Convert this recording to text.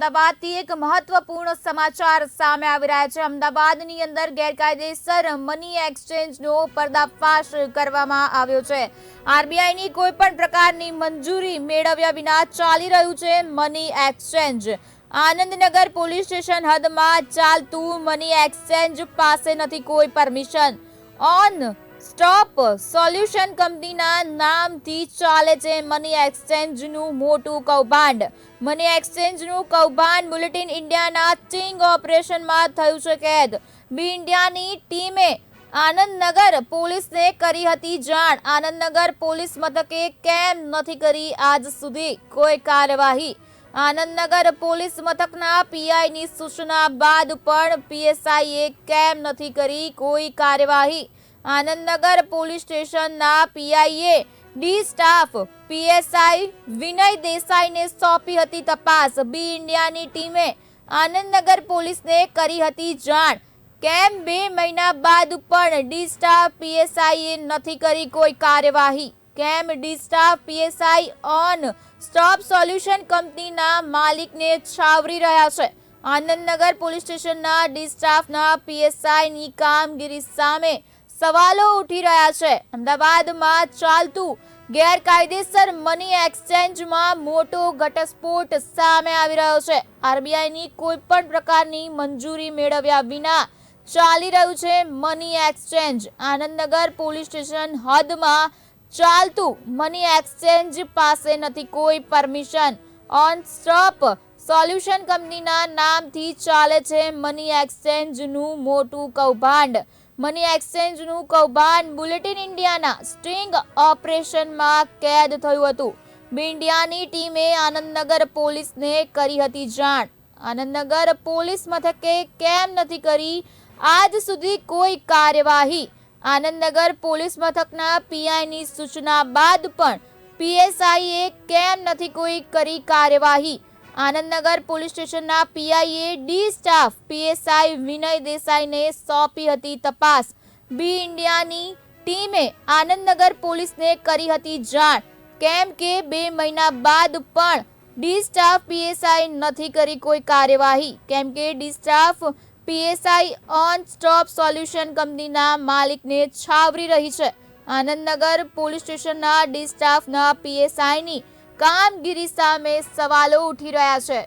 અમદાવાદથી એક મહત્વપૂર્ણ સમાચાર સામે આવી રહ્યા છે. અમદાવાદની અંદર ગેરકાયદેસર મની એક્સચેન્જનો પર્દાફાશ કરવામાં આવ્યો છે. આરબીઆઈની કોઈ પણ પ્રકારની મંજૂરી મેળવ્યા વિના ચાલી રહ્યું છે money exchange. Anandnagar police station હદમાં ચાલતું મની એક્સચેન્જ પાસે નથી કોઈ પરમિશન. ઓન સ્ટોપ સોલ્યુશન કંપનીના નામથી ચાલે છે મની એક્સચેન્જનું મોટું કૌભાંડ. મની એક્સચેન્જનું કૌભાંડ બુલેટિન ઇન્ડિયાના ચિંગ ઓપરેશનમાં થયું છે કેદ. બી ઇન્ડિયાની ટીમે આનંદનગર પોલીસને કરી હતી જાણ. આનંદનગર પોલીસ મથકે કેમ નથી કરી આજ સુધી કોઈ કાર્યવાહી? આનંદનગર પોલીસ મથકના પીઆઈની સૂચના બાદ પણ પીએસઆઈએ કેમ નથી કરી કોઈ કાર્યવાહી? આનંદનગર પોલીસ સ્ટેશનના પીઆઈએ ડી સ્ટાફ પીએસઆઈ વિનય દેસાઈને સોંપી હતી તપાસ. બી ઇન્ડિયાની ટીમે આનંદનગર પોલીસને કરી હતી જાણ. કેમ બે મહિના બાદ પણ ડી સ્ટાફ પીએસઆઈએ નથી કરી કોઈ કાર્યવાહી? કેમ D staff PSI one stop solution કંપનીના માલિકને છાવરી રહ્યા છે? આનંદનગર પોલીસ સ્ટેશનના ડી સ્ટાફના પીએસઆઈની કામગીરી સામે સવાલો ઉઠી રહ્યા છે. અમદાવાદમાં ચાલતું ગેરકાયદેસર મની એક્સચેન્જમાં મોટો ઘટસ્ફોટ સામે આવી રહ્યો છે. આરબીઆઈની કોઈ પણ પ્રકારની મંજૂરી મેળવ્યા વિના ચાલી રહ્યું છે money exchange. Anandnagar police station હદમાં ચાલતું મની એક્સચેન્જ પાસે નથી કોઈ પરમિશન. ઓન સ્ટોપ સોલ્યુશન કંપનીના નામથી ચાલે છે મની એક્સચેન્જનું મોટું કૌભાંડ. મની એક્સચેન્જનું કૌભાંડ બુલેટિન ઇન્ડિયાના સ્ટ્રિંગ ઓપરેશનમાં કેદ થયું હતું. બિંડિયાની ટીમે આનંદનગર પોલીસને કરી હતી જાણ. આનંદનગર પોલીસ મથકે કેમ નથી કરી? આજ સુધી કોઈ કાર્યવાહી? આનંદનગર પોલીસ મથકના પીઆઈની સૂચના બાદ પણ પીએસઆઈએ કેમ નથી કોઈ કરી કાર્યવાહી? આનંદનગર પોલીસ સ્ટેશનના પીઆઈએ ડી સ્ટાફ પીએસઆઈ વિનય દેસાઈને સોંપી હતી તપાસ. બી ઇન્ડિયાની ટીમે આનંદનગર પોલીસને કરી હતી જાણ. કેમ કે બે મહિના બાદ પણ ડી સ્ટાફ પીએસઆઈ નથી કરી કોઈ કાર્યવાહી. કેમ કે D staff PSI one stop solution કંપનીના માલિકને છાવરી રહી છે. આનંદનગર પોલીસ સ્ટેશનના ડી સ્ટાફના પીએસઆઈની કામગીરી સામે સવાલો ઉઠી રહ્યા છે.